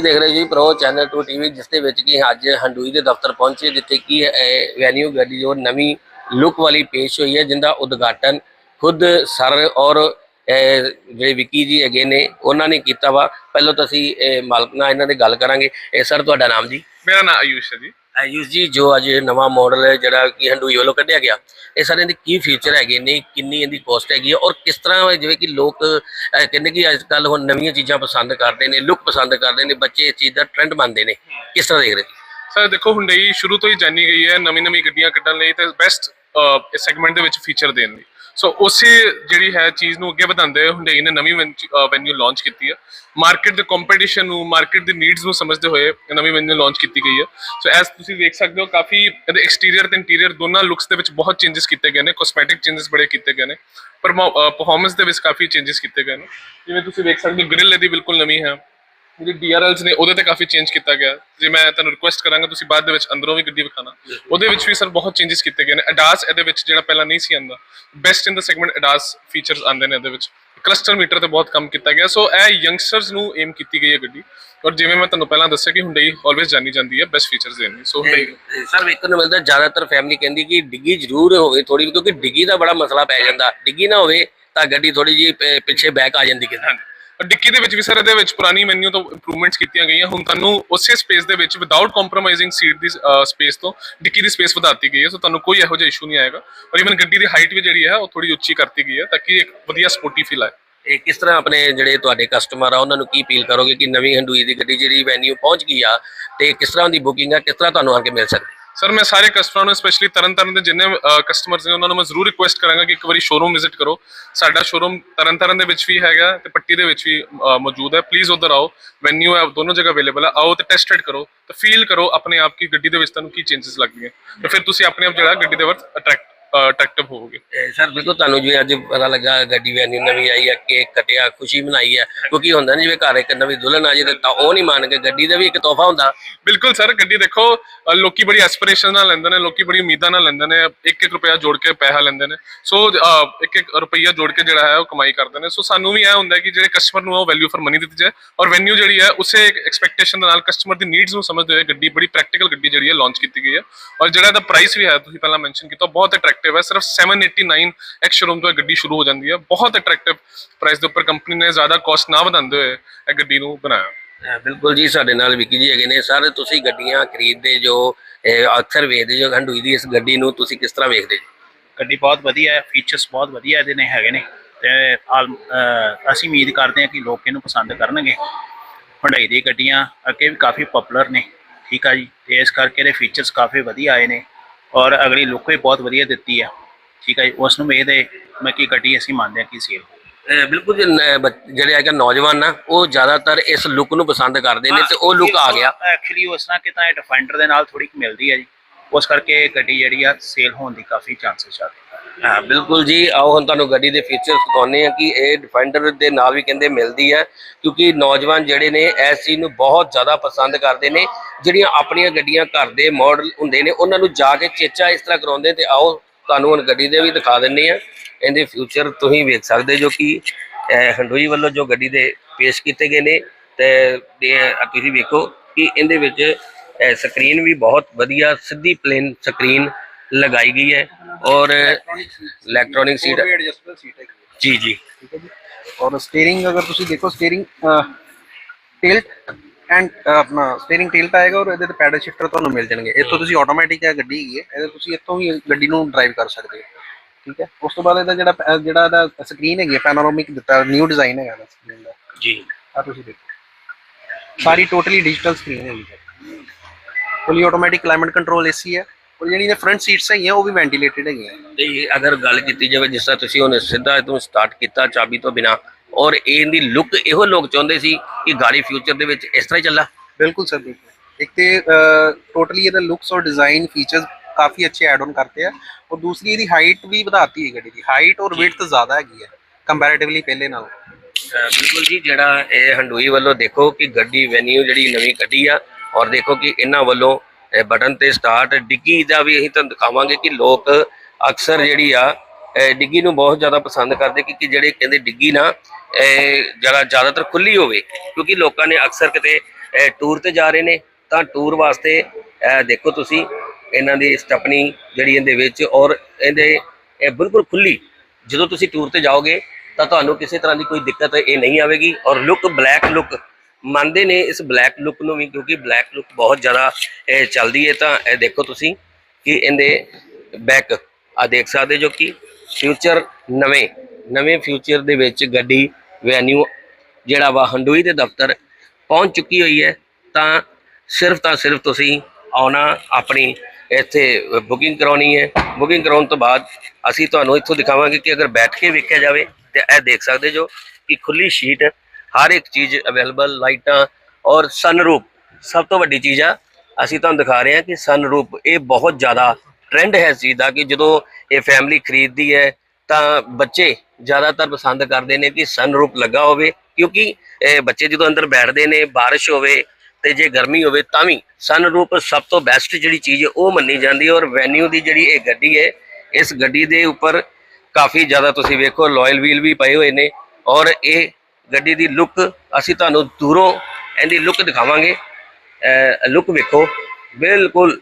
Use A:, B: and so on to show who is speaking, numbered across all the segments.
A: ਤੁਸੀਂ ਦੇਖ ਰਹੇ ਜੀ ਪ੍ਰੋ ਚੈਨਲ 2 ਟੀਵੀ, ਜਿਸ ਦੇ ਵਿੱਚ ਕਿ ਅੱਜ ਹੰਡੂਈ ਦੇ ਦਫ਼ਤਰ ਪਹੁੰਚੇ, ਜਿੱਥੇ ਕਿ ਵੈਨਿਊ ਗੱਡੀ ਜੋ ਨਵੀਂ ਲੁੱਕ ਵਾਲੀ ਪੇਸ਼ ਹੋਈ ਹੈ, ਜਿੰਦਾ ਉਦਘਾਟਨ ਖੁਦ ਸਰ ਔਰ ਜਿਹੜੇ ਵਿੱਕੀ ਜੀ ਹੈਗੇ ਨੇ, ਉਹਨਾਂ ਨੇ ਕੀਤਾ ਵਾ। ਪਹਿਲਾਂ ਤਾਂ ਅਸੀਂ ਮਾਲਕ ਨਾਲ ਇਹਨਾਂ ਦੇ ਗੱਲ ਕਰਾਂਗੇ। ਇਹ ਸਰ, ਤੁਹਾਡਾ ਨਾਮ ਜੀ?
B: ਮੇਰਾ ਨਾਮ ਆਯੂਸ਼ ਹੈ ਜੀ।
A: ਆਯੂਸ਼ ਜੀ ਜੋ ਅੱਜ ਨਵਾਂ ਮਾਡਲ ਹੈ ਜਿਹੜਾ ਕਿ ਹੰਡੂਈ ਵੱਲੋਂ ਕੱਢਿਆ ਗਿਆ ਇਹ ਸਾਰੇ ਦੇ ਕੀ ਫੀਚਰ ਹੈਗੇ ਨੇ ਕਿੰਨੀ ਇਹਦੀ ਕੋਸਟ ਹੈਗੀ ਹੈ ਔਰ ਕਿਸ ਤਰ੍ਹਾਂ ਜਿਵੇਂ ਕਿ ਲੋਕ ਅਹ, ਕਹਿੰਦੇ ਕਿ ਅੱਜ ਕੱਲ ਹੁਣ ਨਵੀਆਂ ਚੀਜ਼ਾਂ ਪਸੰਦ ਕਰਦੇ ਨੇ ਲੁੱਕ ਪਸੰਦ ਕਰਦੇ ਨੇ ਬੱਚੇ ਇਸ ਚੀਜ਼ ਦਾ ਟ੍ਰੈਂਡ ਮੰਨਦੇ ਨੇ। ਕਿਸ ਤਰ੍ਹਾਂ ਦੇਖ ਰਹੇ?
B: ਸਰ ਦੇਖੋ ਹੁੰਡਈ ਸ਼ੁਰੂ ਤੋਂ ਹੀ ਜਾਣੀ ਗਈ ਹੈ ਨਵੀਂ ਨਵੀਂ ਗੱਡੀਆਂ ਕੱਢਣ ਲਈ ਤੇ ਬੈਸਟ ਇਸ ਸੈਗਮੈਂਟ ਦੇ ਵਿੱਚ ਫੀਚਰ ਦੇਣ ਦੀ। ਸੋ ਉਸੇ ਜਿਹੜੀ ਹੈ ਚੀਜ਼ ਨੂੰ ਅੱਗੇ ਵਧਾਉਂਦੇ ਹੋਏ ਹੁੰਡਈ ਨੇ ਨਵੀਂ ਵੈਨਿਊ ਲਾਂਚ ਕੀਤੀ ਹੈ। ਮਾਰਕੀਟ ਦੇ ਕੰਪੀਟੀਸ਼ਨ ਨੂੰ ਮਾਰਕੀਟ ਦੀ ਨੀਡਸ ਨੂੰ ਸਮਝਦੇ ਹੋਏ ਨਵੀਂ ਵੈਨਿਊ ਲਾਂਚ ਕੀਤੀ ਗਈ ਹੈ। ਸੋ ਐਸ ਤੁਸੀਂ ਦੇਖ ਸਕਦੇ ਹੋ, ਕਾਫੀ ਇਹਦੇ ਐਕਸਟੀਰੀਅਰ ਤੇ ਇੰਟੀਰੀਅਰ ਦੋਨਾਂ ਲੁੱਕਸ ਦੇ ਵਿੱਚ ਬਹੁਤ ਚੇਂਜਸ ਕੀਤੇ ਗਏ ਨੇ। ਕੋਸਮੈਟਿਕ ਚੇਂਜਸ ਬੜੇ ਕੀਤੇ ਗਏ ਨੇ। ਪਰ ਪਰਫਾਰਮੈਂਸ ਦੇ ਵਿੱਚ ਕਾਫੀ ਚੇਂਜਸ ਕੀਤੇ ਗਏ ਨੇ। ਜਿਵੇਂ ਤੁਸੀਂ ਵੇਖ ਸਕਦੇ ਹੋ ਗ੍ਰਿਲ ਇਹਦੀ ਬਿਲਕੁਲ ਨਵੀਂ ਹੈ। ਜਿਹੜੀ ਡੀਆਰਐਲਸ ਨੇ ਉਹਦੇ ਤੇ ਕਾਫੀ ਚੇਂਜ ਕੀਤਾ ਗਿਆ। ਜੇ ਮੈਂ ਤੁਹਾਨੂੰ ਰਿਕੁਐਸਟ ਕਰਾਂਗਾ ਤੁਸੀਂ ਬਾਅਦ ਦੇ ਵਿੱਚ ਅੰਦਰੋਂ ਵੀ ਗੱਡੀ ਵਿਖਾਣਾ ਉਹਦੇ ਵਿੱਚ ਵੀ ਸਰ ਬਹੁਤ ਚੇਂਜਸ ਕੀਤੇ ਗਏ ਨੇ। ਅਡਾਸ ਇਹਦੇ ਵਿੱਚ ਜਿਹੜਾ ਪਹਿਲਾਂ ਨਹੀਂ ਸੀ ਆਂਦਾ best in the segment ADAS features ਆਂਦੇ ਨੇ ਇਹਦੇ ਵਿੱਚ। ਕਲਸਟਰ ਮੀਟਰ ਤੇ ਬਹੁਤ ਕੰਮ ਕੀਤਾ ਗਿਆ। ਸੋ ਇਹ ਯੰਗਸਟਰਸ ਨੂੰ ਏਮ ਕੀਤੀ ਗਈ ਹੈ ਗੱਡੀ। ਔਰ ਜਿਵੇਂ ਮੈਂ ਤੁਹਾਨੂੰ ਪਹਿਲਾਂ ਦੱਸਿਆ ਕਿ ਹੁੰਡਈ ਆਲਵੇਸ ਜਾਣੀ ਜਾਂਦੀ ਹੈ ਬੈਸਟ ਫੀਚਰਸ ਦੇਣ ਲਈ। ਸੋ ਹੁੰਡਈ
A: ਸਰ ਵੇਖਣ ਨੂੰ ਮਿਲਦਾ ਜ਼ਿਆਦਾਤਰ ਫੈਮਿਲੀ ਕਹਿੰਦੀ ਕਿ ਡਿੱਗੀ ਜ਼ਰੂਰ ਹੋਵੇ ਥੋੜੀ ਕਿਉਂਕਿ ਡਿੱਗੀ ਦਾ ਬੜਾ ਮਸਲਾ ਪੈ ਜਾਂਦਾ। ਡਿੱਗੀ ਨਾ ਹੋਵੇ ਤਾਂ ਗੱਡੀ ਥੋੜੀ ਜੀ ਪਿੱਛੇ ਬੈਕ ਆ ਜਾਂਦੀ
B: ਔਰ ਡਿੱਕੀ ਦੇ ਵਿੱਚ ਵੀ ਸਰ, ਇਹਦੇ ਵਿੱਚ ਪੁਰਾਣੀ ਮੈਨੂ ਤੋਂ ਇੰਪਰੂਵਮੈਂਟਸ ਕੀਤੀਆਂ ਗਈਆਂ। ਹੁਣ ਤੁਹਾਨੂੰ ਉਸੇ ਸਪੇਸ ਦੇ ਵਿੱਚ ਵਿਦਆਊਟ ਕੰਪਰੋਮਾਈਜ਼ਿੰਗ ਸੀਟ ਦੀ ਸਪੇਸ ਤੋਂ ਡਿੱਕੀ ਦੀ ਸਪੇਸ ਵਧਾਤੀ ਗਈ ਹੈ। ਸੋ ਤੁਹਾਨੂੰ ਕੋਈ ਇਹੋ ਜਿਹਾ ਇਸ਼ੂ ਨਹੀਂ ਆਏਗਾ। ਔਰ ਇਵਨ ਗੱਡੀ ਦੀ ਹਾਈਟ ਵੀ ਜਿਹੜੀ ਹੈ, ਉਹ ਥੋੜੀ ਉੱਚੀ ਕਰਤੀ ਗਈ ਹੈ, ਤਾਂ ਕਿ ਇੱਕ ਵਧੀਆ ਸਪੋਰਟੀ ਫੀਲ ਆਏ।
A: ਇਹ ਕਿਸ ਤਰ੍ਹਾਂ ਆਪਣੇ ਜਿਹੜੇ ਤੁਹਾਡੇ ਕਸਟਮਰ ਆ, ਉਹਨਾਂ ਨੂੰ ਕੀ ਅਪੀਲ ਕਰੋਗੇ ਕਿ ਨਵੀਂ ਹੰਡੂਈ ਦੀ ਗੱਡੀ ਜਿਹੜੀ ਵੈਨਿਊ ਪਹੁੰਚ ਗਈ ਆ, ਤੇ ਕਿਸ ਤਰ੍ਹਾਂ ਦੀ ਬੁਕਿੰਗ ਆ, ਕਿਸ ਤਰ੍ਹਾਂ ਤੁਹਾਨੂੰ ਆ ਕੇ ਮਿਲ ਸਕਦੀ?
B: ਸਰ ਮੈਂ ਸਾਰੇ ਕਸਟਮਰਾਂ ਨੂੰ ਸਪੈਸ਼ਲੀ ਤਰਨਤਾਰਨ ਦੇ ਜਿੰਨੇ ਕਸਟਮਰਸ ਨੇ ਉਹਨਾਂ ਨੂੰ ਮੈਂ ਜ਼ਰੂਰ ਰਿਕੁਐਸਟ ਕਰਾਂਗਾ ਕਿ ਇੱਕ ਵਾਰੀ ਸ਼ੋਰੂਮ ਵਿਜ਼ਿਟ ਕਰੋ। ਸਾਡਾ ਸ਼ੋਰੂਮ ਤਰਨਤਾਰਨ ਦੇ ਵਿੱਚ ਵੀ ਹੈਗਾ ਤੇ ਪੱਟੀ ਦੇ ਵਿੱਚ ਵੀ ਅ, ਮੌਜੂਦ ਹੈ। ਪਲੀਜ਼ ਉਧਰ ਆਓ। ਵੈਨਿਊ ਹੈ ਦੋਨੋਂ ਜਗ੍ਹਾ ਅਵੇਲੇਬਲ ਹੈ। ਆਓ ਤੇ ਟੈਸਟ ਰਾਈਡ ਕਰੋ। ਤੇ ਫੀਲ ਕਰੋ ਆਪਣੇ ਆਪ ਕੀ ਗੱਡੀ ਦੇ ਵਿੱਚ ਤੁਹਾਨੂੰ ਕੀ ਚੇਂਜਸ ਲੱਗਦੀਆਂ। ਤੇ ਫਿਰ ਤੁਸੀਂ ਆਪਣੇ ਆਪ ਜਿਹੜਾ ਗੱਡੀ ਦੇ ਵੱਲ ਅਟਰੈਕਟ ਅਟਰੈਕਟਿਵ ਹੋਵੋਗੇ
A: ਸਰ ਬਿਲਕੁਲ ਤੁਹਾਨੂੰ ਜਿਵੇਂ ਅੱਜ ਪਤਾ ਲੱਗਾ ਗੱਡੀ ਵੈਨਿਊ ਨਵੀਂ ਆਈ ਆ ਕੇਕ ਕਟਿਆ ਖੁਸ਼ੀ ਮਨਾਈ ਹੈ ਕਿਉਂਕਿ ਹੁੰਦਾ ਨਹੀਂ ਜਿਵੇਂ ਘਰ ਇੱਕ ਨਵੀਂ ਦੁਲਹਨ ਆ ਜੇ ਤੇ ਉਹ ਨਹੀਂ ਮੰਨ ਕੇ ਗੱਡੀ ਦਾ ਵੀ ਇੱਕ ਤੋਹਫਾ ਹੁੰਦਾ।
B: ਬਿਲਕੁਲ ਸਰ ਗੱਡੀ ਦੇਖੋ ਅ, ਲੋਕੀ ਬੜੀ ਐਸਪੀਰੇਸ਼ਨ ਨਾਲ ਲੈਂਦੇ ਨੇ ਲੋਕੀ ਬੜੀ ਉਮੀਦਾਂ ਨਾਲ ਲੈਂਦੇ ਨੇ ਇੱਕ ਇੱਕ ਰੁਪਿਆ ਜੋੜ ਕੇ ਪੈਸਾ ਲੈਂਦੇ ਨੇ। ਸੋ ਅ, ਇੱਕ ਇੱਕ ਰੁਪਈਆ ਜੋੜ ਕੇ ਜਿਹੜਾ ਹੈ ਉਹ ਕਮਾਈ ਕਰਦੇ ਨੇ। ਸੋ ਸਾਨੂੰ ਵੀ ਇਹ ਹੁੰਦਾ ਹੈ ਕਿ ਜਿਹੜੇ ਕਸਟਮਰ ਨੂੰ ਉਹ ਵੈਲਿਊ ਫॉर ਮਨੀ ਦਿੱਤੀ ਜਾਏ ਔਰ ਵੈਨਿਊ ਜਿਹੜੀ ਹੈ ਉਸੇ ਐਕਸਪੈਕਟੇਸ਼ਨ ਦੇ ਨਾਲ ਕਸਟਮਰ ਦੀ ਨੀਡਸ ਨੂੰ ਸਮਝਦੇ ਹੋਏ ਗੱਡੀ ਬੜੀ ਪ੍ਰੈਕਟੀਕਲ ਗੱਡੀ ਜਿਹੜੀ ਹੈ ਲਾਂਚ ਕੀਤੀ ਗਈ ਹੈ। ਔਰ ਜਿਹੜਾ ਇਹਦਾ ਪ੍ਰਾਈਸ ਵੀ ਹੈ ਤੁਸੀਂ ਪਹਿਲਾਂ ਮੈਂਸ਼ਨ ਕੀਤਾ ਬਹੁਤ ਅਟਰੈਕਟਿਵ ਹੈ। ਸਿਰਫ 789 ਐਕਸ ਸ਼ੋਰੂਮ ਤੋਂ ਇਹ ਗੱਡੀ ਸ਼ੁਰੂ ਹੋ ਜਾਂਦੀ ਹੈ। ਬਹੁਤ ਅਟਰੈਕਟਿਵ ਪ੍ਰਾਈਸ ਦੇ ਉੱਪਰ ਕੰਪਨੀ ਨੇ ਜ਼ਿਆਦਾ ਕਾਸਟ ਨਾ ਵਧਾਉਂਦੇ ਹੋਏ ਇਹ ਗੱਡੀ ਨੂੰ ਬਣਾਇਆ।
A: ਬਿਲਕੁਲ ਜੀ ਸਾਡੇ ਨਾਲ ਵਿੱਕੀ ਜੀ ਹੈਗੇ ਨੇ। ਸਰ ਤੁਸੀਂ ਗੱਡੀਆਂ ਖਰੀਦਦੇ ਜੋ ਅਕਸਰ ਵੇਖਦੇ ਜੋ ਹੰਡੂਈ ਦੀ ਇਸ ਗੱਡੀ ਨੂੰ ਤੁਸੀਂ ਕਿਸ ਤਰ੍ਹਾਂ ਵੇਖਦੇ ਜੀ?
C: ਗੱਡੀ ਬਹੁਤ ਵਧੀਆ ਹੈ ਫੀਚਰਸ ਬਹੁਤ ਵਧੀਆ ਇਹਦੇ ਨੇ ਹੈਗੇ ਨੇ। ਤੇ ਅਸੀਂ ਉਮੀਦ ਕਰਦੇ ਹਾਂ ਕਿ ਲੋਕ ਇਹਨੂੰ ਪਸੰਦ ਕਰਨਗੇ। ਹੁੰਡਈ ਦੀ ਗੱਡੀਆਂ ਅੱਗੇ ਵੀ ਕਾਫੀ ਪਪੂਲਰ ਨੇ। ਠੀਕ ਆ ਜੀ। ਤੇ ਇਸ ਕਰਕੇ ਇਹਦੇ ਫੀਚਰਸ ਕਾਫੀ ਵਧੀਆ ਆਏ ਨੇ। ਔਰ ਅਗਲੀ ਲੁੱਕ ਵੀ ਬਹੁਤ ਵਧੀਆ ਦਿੱਤੀ ਆ। ਠੀਕ ਆ ਜੀ ਉਸ ਨੂੰ ਇਹਦੇ ਮੈਂ ਕੀ ਗੱਡੀ ਅਸੀਂ ਮੰਨਦੇ ਹਾਂ ਕਿ ਸੇਲ
A: ਬਿਲਕੁਲ ਜੀ, ਨ- ਬੱਚ- ਜਿਹੜੇ ਹੈਗੇ ਨੌਜਵਾਨ ਨਾ ਉਹ ਜ਼ਿਆਦਾਤਰ ਇਸ ਲੁੱਕ ਨੂੰ ਪਸੰਦ ਕਰਦੇ ਨੇ ਤੇ ਉਹ ਲੁੱਕ ਆ ਗਿਆ।
C: ਐਕਚੁਅਲੀ ਉਸ ਤਰ੍ਹਾਂ ਕਿ ਤਾਂ ਇਹ ਡਿਫੈਂਡਰ ਦੇ ਨਾਲ ਥੋੜੀ ਮਿਲਦੀ ਹੈ ਜੀ। ਉਸ ਕਰਕੇ ਗੱਡੀ ਜਿਹੜੀ ਆ ਸੇਲ ਹੋਣ ਦੀ ਕਾਫੀ ਚਾਂਸਸ ਆ।
A: ਹਾਂ, ਬਿਲਕੁਲ ਜੀ। ਆਓ, ਹੁਣ ਤੁਹਾਨੂੰ ਗੱਡੀ ਦੇ ਫੀਚਰ ਦਿਖਾਉਂਦੇ ਆ ਕਿ ਇਹ ਡਿਫੈਂਡਰ ਦੇ ਨਾਲ ਵੀ ਕਹਿੰਦੇ ਮਿਲਦੀ ਹੈ, ਕਿਉਂਕਿ ਨੌਜਵਾਨ ਜਿਹੜੇ ਨੇ, ਇਸ ਚੀਜ਼ ਨੂੰ ਬਹੁਤ ਜ਼ਿਆਦਾ ਪਸੰਦ ਕਰਦੇ ਨੇ। ਜਿਹੜੀਆਂ ਆਪਣੀਆਂ ਗੱਡੀਆਂ ਘਰ ਦੇ ਮਾਡਲ ਹੁੰਦੇ ਨੇ, ਉਹਨਾਂ ਨੂੰ ਜਾ ਕੇ ਚੇਚਾ ਇਸ ਤਰ੍ਹਾਂ ਕਰਾਉਂਦੇ ਤੇ ਆਓ, ਤੁਹਾਨੂੰ ਹੁਣ ਗੱਡੀ ਦੇ ਵੀ ਦਿਖਾ ਦਿੰਨੇ ਆ ਇਹਦੇ ਫਿਊਚਰ ਤੁਸੀਂ ਵੇਖ ਸਕਦੇ ਜੋ ਕਿ ਹੰਡੋਈ ਵੱਲੋਂ ਜੋ ਗੱਡੀ ਦੇ ਪੇਸ਼ ਕੀਤੇ ਗਏ ਨੇ, ਤੇ ਤੁਸੀਂ ਵੇਖੋ ਕਿ ਇਹਦੇ ਵਿੱਚ ਸਕਰੀਨ ਵੀ ਬਹੁਤ ਵਧੀਆ, ਸਿੱਧੀ ਪਲੇਨ ਸਕਰੀਨ ਲਗਾਈ ਗਈ ਹੈ ਔਰ ਇਲੈਕਟ੍ਰੋਨਿਕ ਸੀਟ
D: ਐਡਜਸਟੇਬਲ ਸੀਟ ਹੈਗੀ ਹੈ।
A: ਜੀ ਜੀ।
D: ਠੀਕ ਹੈ ਜੀ। ਔਰ ਸਟੀਅਰਿੰਗ ਅਗਰ ਤੁਸੀਂ ਦੇਖੋ ਸਟੀਅਰਿੰਗ ਟਿਲਟ ਐਂਡ ਆਪਣਾ ਸਟੀਅਰਿੰਗ ਟਿਲਟ ਆਏਗਾ ਔਰ ਇਹਦੇ ਤੇ ਪੈਡਲ ਸ਼ਿਫਟਰ ਤੁਹਾਨੂੰ ਮਿਲ ਜਾਣਗੇ। ਇੱਥੋਂ ਤੁਸੀਂ ਆਟੋਮੈਟਿਕ ਹੈ ਗੱਡੀ ਹੈਗੀ ਹੈ। ਇਹਦੇ ਤੁਸੀਂ ਇੱਥੋਂ ਵੀ ਗੱਡੀ ਨੂੰ ਡਰਾਈਵ ਕਰ ਸਕਦੇ ਹੋ। ਠੀਕ ਹੈ। ਉਸ ਤੋਂ ਬਾਅਦ ਇਹਦਾ ਜਿਹੜਾ ਜਿਹੜਾ ਇਹਦਾ ਸਕਰੀਨ ਹੈਗੀ ਹੈ ਪੈਨੋਰਾਮਿਕ ਦਿੱਤਾ ਨਿਊ ਡਿਜ਼ਾਈਨ ਹੈਗਾ ਇਹਦਾ ਸਕਰੀਨ ਦਾ।
A: ਜੀ।
D: ਆ ਤੁਸੀਂ ਦੇਖੋ। ਸਾਰੀ ਟੋਟਲੀ ਡਿਜੀਟਲ ਸਕਰੀਨ ਹੈਗੀ ਹੈ। Fully automatic climate control AC ਹੈ। ਔਰ ਜਿਹੜੀ ਇਹ ਫਰੰਟ ਸੀਟਸ ਹੈਗੀਆਂ ਉਹ ਵੀ ਵੈਂਟੀਲੇਟਡ ਹੈਗੀਆਂ।
A: ਤੇ ਅਗਰ ਗੱਲ ਕੀਤੀ ਜਾਵੇ ਜਿਸ ਤਰ੍ਹਾਂ ਤੁਸੀਂ ਹੁਣ ਸਿੱਧਾ ਇਹਨੂੰ ਸਟਾਰਟ ਕੀਤਾ ਚਾਬੀ ਤੋਂ ਬਿਨਾ ਔਰ ਇਹਦੀ ਲੁੱਕ ਇਹੋ ਲੋਕ ਚਾਹੁੰਦੇ ਸੀ ਕਿ ਗਾੜੀ ਫਿਊਚਰ ਦੇ ਵਿੱਚ ਇਸ ਤਰ੍ਹਾਂ ਹੀ ਚੱਲਾ?
D: ਬਿਲਕੁਲ ਸਰ ਬਿਲਕੁਲ। ਇੱਕ ਤੇ ਟੋਟਲੀ ਇਹਦਾ ਲੁਕਸ ਔਰ ਡਿਜ਼ਾਈਨ ਫੀਚਰਸ ਕਾਫੀ ਅੱਛੇ ਐਡ ਆਨ ਕਰਤੇ ਆ। ਔਰ ਦੂਸਰੀ ਇਹਦੀ ਹਾਈਟ ਵੀ ਵਧਾਤੀ ਹੈ ਗੱਡੀ ਦੀ। ਹਾਈਟ ਔਰ weight ਜ਼ਿਆਦਾ ਹੈਗੀ ਹੈ ਕੰਪੈਰੀਟਿਵਲੀ ਪਹਿਲੇ ਨਾਲੋਂ।
A: ਬਿਲਕੁਲ ਜੀ ਜਿਹੜਾ ਇਹ ਹੰਡੂਈ ਵੱਲੋਂ ਦੇਖੋ ਕਿ ਗੱਡੀ ਵੈਨਿਊ ਜਿਹੜੀ ਨਵੀਂ ਕੱਢੀ ਆ ਔਰ ਦੇਖੋ ਕਿ ਇਹਨਾਂ ਵੱਲੋਂ ਬਟਨ ਤੇ ਸਟਾਰਟ ਡਿੱਗੀ ਦਾ ਵੀ ਅਸੀਂ ਤੁਹਾਨੂੰ ਦਿਖਾਵਾਂਗੇ ਕਿ ਲੋਕ ਅਕਸਰ ਜਿਹੜੀ ਆ ਡਿੱਗੀ ਨੂੰ ਬਹੁਤ ਜ਼ਿਆਦਾ ਪਸੰਦ ਕਰਦੇ ਕਿ ਜਿਹੜੇ ਕਹਿੰਦੇ ਡਿੱਗੀ ਨਾ ਜਿਹੜਾ ਜ਼ਿਆਦਾਤਰ ਖੁੱਲੀ ਹੋਵੇ, ਕਿਉਂਕਿ ਲੋਕਾਂ ਨੇ ਅਕਸਰ ਕਿਤੇ ਟੂਰ ਤੇ ਜਾ ਰਹੇ ਨੇ, ਤਾਂ ਟੂਰ ਵਾਸਤੇ ਦੇਖੋ ਤੁਸੀਂ, ਇਹਨਾਂ ਦੀ ਸਟੈਪਨੀ ਜਿਹੜੀ ਇਹਦੇ ਵਿੱਚ ਔਰ ਇਹਦੇ, ਇਹ ਬਿਲਕੁਲ ਖੁੱਲੀ। ਜਦੋਂ ਤੁਸੀਂ ਟੂਰ ਤੇ ਜਾਓਗੇ, ਤਾਂ ਤੁਹਾਨੂੰ ਕਿਸੇ ਤਰ੍ਹਾਂ ਦੀ ਕੋਈ ਦਿੱਕਤ ਇਹ ਨਹੀਂ ਆਵੇਗੀ ਔਰ ਲੁੱਕ ਬਲੈਕ ਲੁੱਕ ਮੰਨਦੇ ਨੇ ਇਸ ਬਲੈਕ ਲੁੱਕ ਨੂੰ ਵੀ, ਕਿਉਂਕਿ ਬਲੈਕ ਲੁੱਕ ਬਹੁਤ ਜ਼ਿਆਦਾ, ਇਹ ਚੱਲਦੀ ਹੈ ਤਾਂ ਇਹ ਦੇਖੋ ਤੁਸੀਂ ਕਿ ਇਹਦੇ ਬੈਕ ਆ ਦੇਖ ਸਕਦੇ ਜੋ ਕਿ ਫਿਊਚਰ ਨਵੇਂ ਨਵੇਂ ਫਿਊਚਰ ਦੇ ਵਿੱਚ ਗੱਡੀ ਵੈਨਿਊ ਜਿਹੜਾ ਵਾ ਹੰਡੂਈ ਦੇ ਦਫ਼ਤਰ ਪਹੁੰਚ ਚੁੱਕੀ ਹੋਈ ਹੈ, ਤਾਂ ਸਿਰਫ ਤਾਂ ਸਿਰਫ ਤੁਸੀਂ ਆਉਣਾ, ਆਪਣੀ ਇੱਥੇ ਬੁਕਿੰਗ ਕਰਾਉਣੀ ਹੈ। ਬੁਕਿੰਗ ਕਰਾਉਣ ਤੋਂ ਬਾਅਦ ਅਸੀਂ ਤੁਹਾਨੂੰ ਇੱਥੋਂ ਦਿਖਾਵਾਂਗੇ ਕਿ ਅਗਰ ਬੈਠ ਕੇ ਵੇਖਿਆ ਜਾਵੇ ਤੇ ਇਹ ਦੇਖ ਸਕਦੇ ਜੋ ਕਿ ਖੁੱਲੀ ਸ਼ੀਟ ਹਰ ਇੱਕ ਚੀਜ਼ ਅਵੇਲੇਬਲ ਲਾਈਟਾਂ ਔਰ ਸਨਰੂਪ ਸਭ ਤੋਂ ਵੱਡੀ ਚੀਜ਼ ਆ। ਅਸੀਂ ਤੁਹਾਨੂੰ ਦਿਖਾ ਰਹੇ ਹਾਂ ਕਿ ਸਨਰੂਪ ਇਹ ਬਹੁਤ ਜ਼ਿਆਦਾ ਟ੍ਰੈਂਡ ਹੈ ਇਸ ਚੀਜ਼ ਦਾ ਕਿ ਜਦੋਂ ਇਹ ਫੈਮਿਲੀ ਖਰੀਦਦੀ ਹੈ ਤਾਂ ਬੱਚੇ ਜ਼ਿਆਦਾਤਰ ਪਸੰਦ ਕਰਦੇ ਨੇ ਕਿ ਸਨਰੂਪ ਲੱਗਾ ਹੋਵੇ ਕਿਉਂਕਿ ਬੱਚੇ ਜਦੋਂ ਅੰਦਰ ਬੈਠਦੇ ਨੇ, ਬਾਰਿਸ਼ ਹੋਵੇ ਤੇ ਜੇ ਗਰਮੀ ਹੋਵੇ ਤਾਂ ਵੀ ਸਨਰੂਪ ਸਭ ਤੋਂ ਬੈਸਟ ਜਿਹੜੀ ਚੀਜ਼ ਉਹ ਮੰਨੀ ਜਾਂਦੀ ਹੈ ਔਰ ਵੈਨਿਊ ਦੀ ਜਿਹੜੀ ਇਹ ਗੱਡੀ ਹੈ, ਇਸ ਗੱਡੀ ਦੇ ਉੱਪਰ ਕਾਫੀ ਜ਼ਿਆਦਾ ਤੁਸੀਂ ਵੇਖੋ ਲਾਇਲ ਵੀਲ ਵੀ ਪਏ ਹੋਏ ਨੇ ਔਰ ਇਹ ਗੱਡੀ ਦੀ ਲੁੱਕ ਅਸੀਂ ਤੁਹਾਨੂੰ ਦੂਰੋਂ ਇਹਦੀ ਲੁੱਕ ਦਿਖਾਵਾਂਗੇ। ਲੁੱਕ ਵੇਖੋ, ਬਿਲਕੁਲ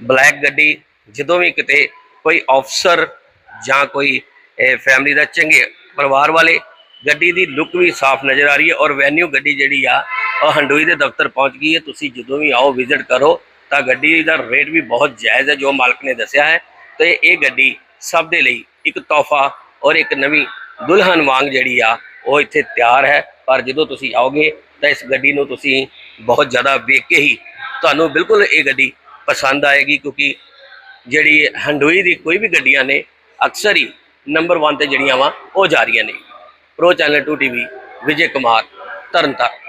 A: ਬਲੈਕ ਗੱਡੀ, ਜਦੋਂ ਵੀ ਕਿਤੇ ਕੋਈ ਅਫਸਰ ਜਾਂ ਕੋਈ ਫੈਮਿਲੀ ਦਾ ਚੰਗੇ ਪਰਿਵਾਰ ਵਾਲੇ, ਗੱਡੀ ਦੀ ਲੁੱਕ ਵੀ ਸਾਫ਼ ਨਜ਼ਰ ਆ ਰਹੀ ਹੈ ਔਰ ਵੈਨਿਊ ਗੱਡੀ ਜਿਹੜੀ ਆ, ਉਹ ਹੰਡੋਈ ਦੇ ਦਫ਼ਤਰ ਪਹੁੰਚ ਗਈ ਹੈ। ਤੁਸੀਂ ਜਦੋਂ ਵੀ ਆਓ ਵਿਜ਼ਿਟ ਕਰੋ, ਤਾਂ ਗੱਡੀ ਦਾ ਰੇਟ ਵੀ ਬਹੁਤ ਜਾਇਜ਼ ਹੈ, ਜੋ ਮਾਲਕ ਨੇ ਦੱਸਿਆ ਹੈ। ਤੇ ਇਹ ਗੱਡੀ ਸਭ ਦੇ ਲਈ ਇੱਕ ਤੋਹਫਾ ਔਰ ਇੱਕ ਨਵੀਂ ਦੁਲਹਨ ਵਾਂਗ ਜਿਹੜੀ ਆ ਉਹ ਇੱਥੇ ਤਿਆਰ ਹੈ। ਪਰ ਜਦੋਂ ਤੁਸੀਂ ਆਓਗੇ, ਤਾਂ ਇਸ ਗੱਡੀ ਨੂੰ ਤੁਸੀਂ ਬਹੁਤ ਜ਼ਿਆਦਾ ਵੇਖ ਕੇ ਹੀ ਤੁਹਾਨੂੰ ਬਿਲਕੁਲ ਇਹ ਗੱਡੀ ਪਸੰਦ ਆਏਗੀ, ਕਿਉਂਕਿ ਜਿਹੜੀ ਹੰਡੋਈ ਦੀ ਕੋਈ ਵੀ ਗੱਡੀਆਂ ਨੇ, ਅਕਸਰ ਹੀ ਨੰਬਰ 1 ਤੇ ਜਿਹੜੀਆਂ ਵਾ, ਉਹ ਜਾ ਰਹੀਆਂ ਨੇ। Pro channel 2 TV Vijay Kumar Tarn Taran